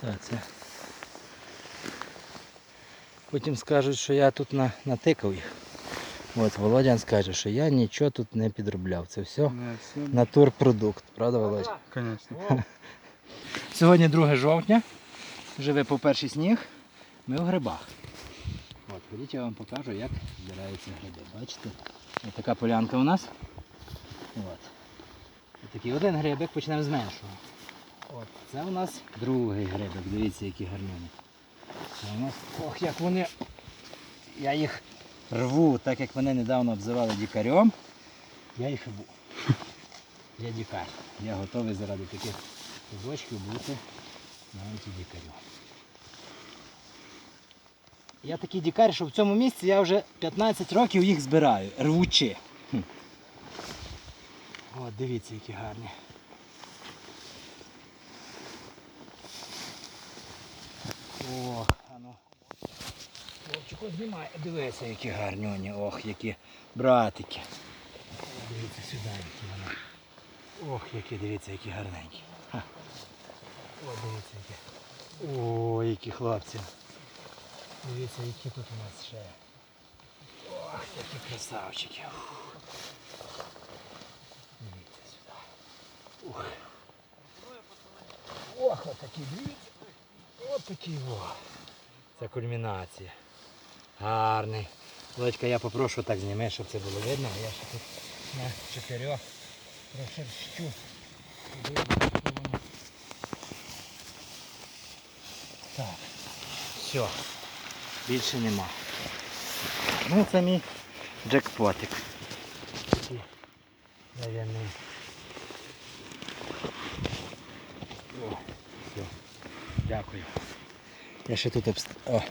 Так, це. Потім скажуть, що я тут на, натикав їх. От Володян скаже, що я нічого тут не підробляв. Це все все, натурпродукт, правда, Володя? конечно. Сьогодні 2 жовтня. Вже випав перший сніг. Ми в грибах. От, ходіть, я вам покажу, як збираються гриби. Бачите? Ось така полянка у нас. От. Такий один грибик, почнемо з меншого. От. Це у нас другий грибик. Дивіться, які нас. Ох, як вони. Я їх рву, так як мене недавно обзивали дікарем. Я їх рву. Я дікар. Я готовий заради таких кубочків бути навіть і дікарем. Я такий дікар, що в цьому місці я вже 15 років їх збираю, рвучи. От, дивіться, які гарні. Ох, ану. Хлопчику знімай, дивися, які гарні вони, ох, які братики. Дивіться сюди, які вони. Ох, які, дивіться, які гарненькі. Ха. О, дивіться, які. О, які хлопці. Дивіться, які тут у нас ще. Ох, які красавчики. Ух. Дивіться сюди. Ух. Ох, отакі, дивіться. От такі о. Це кульмінація. Гарний. Володька, я попрошу так зніми, щоб це було видно. Я ще тут на чотирьох прошерщу. Так. Все. Більше нема. Ну це мій джекпотик. Такий Навірний. О, все. Дякую. Я ще тут обст... О,